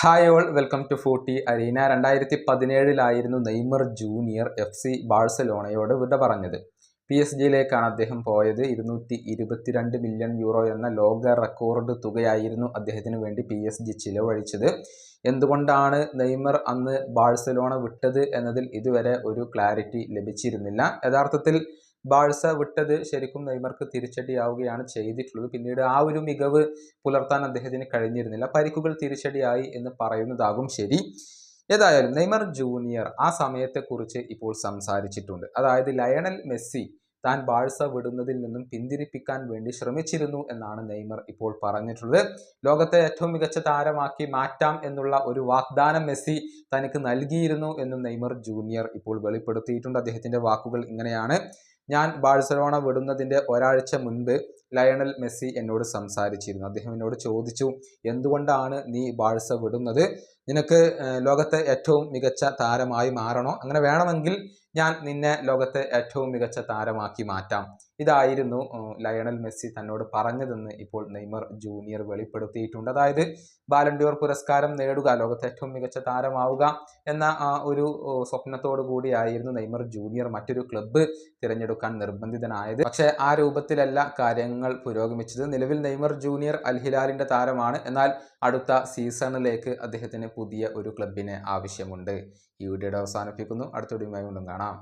Hi all welcome to forty arena രണ്ടായിരത്തി പതിനേഴിലായിരുന്നു Neymar junior F C ബാഴ്സലോണയോട് വിട പറഞ്ഞത്. പി എസ് ജിയിലേക്കാണ് അദ്ദേഹം പോയത്. ഇരുന്നൂറ്റി ഇരുപത്തിരണ്ട് മില്യൺ യൂറോ എന്ന ലോക റെക്കോർഡ് തുകയായിരുന്നു അദ്ദേഹത്തിന് വേണ്ടി പി എസ് ജി ചിലവഴിച്ചത്. എന്തുകൊണ്ടാണ് നെയ്മർ അന്ന് ബാഴ്സലോണ വിട്ടത് എന്നതിൽ ഇതുവരെ ഒരു ക്ലാരിറ്റി ലഭിച്ചിരുന്നില്ല. യഥാർത്ഥത്തിൽ ബാഴ്സ വിട്ടത് ശരിക്കും നെയ്മർക്ക് തിരിച്ചടിയാവുകയാണ് ചെയ്തിട്ടുള്ളത്. പിന്നീട് ആ ഒരു മികവ് പുലർത്താൻ അദ്ദേഹത്തിന് കഴിഞ്ഞിരുന്നില്ല. പരിക്കുകൾ തിരിച്ചടിയായി എന്ന് പറയുന്നതാകും ശരി. ഏതായാലും നെയ്മർ ജൂനിയർ ആ സമയത്തെക്കുറിച്ച് ഇപ്പോൾ സംസാരിച്ചിട്ടുണ്ട്. അതായത് ലയണൽ മെസ്സി താൻ ബാഴ്സ വിടുന്നതിൽ നിന്നും പിന്തിരിപ്പിക്കാൻ വേണ്ടി ശ്രമിച്ചിരുന്നു എന്നാണ് നെയ്മർ ഇപ്പോൾ പറഞ്ഞിട്ടുള്ളത്. ലോകത്തെ ഏറ്റവും മികച്ച താരമാക്കി മാറ്റാം എന്നുള്ള ഒരു വാഗ്ദാനം മെസ്സി തനിക്ക് നൽകിയിരുന്നു എന്നും നെയ്മർ ജൂനിയർ ഇപ്പോൾ വെളിപ്പെടുത്തിയിട്ടുണ്ട്. അദ്ദേഹത്തിന്റെ വാക്കുകൾ ഇങ്ങനെയാണ്. ഞാൻ ബാഴ്സലോണ വിടുന്നതിന്റെ ഒരാഴ്ച മുൻപ് ലയണൽ മെസ്സി എന്നോട് സംസാരിച്ചിരുന്നു. അദ്ദേഹം എന്നോട് ചോദിച്ചു എന്തുകൊണ്ടാണ് നീ ബാഴ്സ വിടുന്നത്? നിനക്ക് ലോകത്തെ ഏറ്റവും മികച്ച താരമായി മാറണോ? അങ്ങനെ വേണമെങ്കിൽ ഞാൻ നിന്നെ ലോകത്തെ ഏറ്റവും മികച്ച താരമാക്കി മാറ്റാം. ഇതായിരുന്നു ലയണൽ മെസ്സി തന്നോട് പറഞ്ഞതെന്ന് ഇപ്പോൾ നെയ്മർ ജൂനിയർ വെളിപ്പെടുത്തിയിട്ടുണ്ട്. അതായത് ബാലൻഡിയോർ പുരസ്കാരം നേടുക ലോകത്തെ ഏറ്റവും മികച്ച താരമാവുക എന്ന ഒരു സ്വപ്നത്തോടു കൂടിയായിരുന്നു നെയ്മർ ജൂനിയർ മറ്റൊരു ക്ലബ്ബ് തിരഞ്ഞെടുക്കാൻ നിർബന്ധിതനായത്. പക്ഷേ ആ രൂപത്തിലല്ല കാര്യങ്ങൾ പുരോഗമിച്ചത്. നിലവിൽ നെയ്മർ ജൂനിയർ അൽഹിലാലിന്റെ താരമാണ്. എന്നാൽ അടുത്ത സീസണിലേക്ക് അദ്ദേഹത്തിന് പുതിയ ഒരു ക്ലബിനെ ആവശ്യമുണ്ട്. ഈ വീഡിയോയുടെ അവസാനിപ്പിക്കുന്നു. അടുത്ത വീഡിയോയുമായി കൊണ്ടും കാണാം.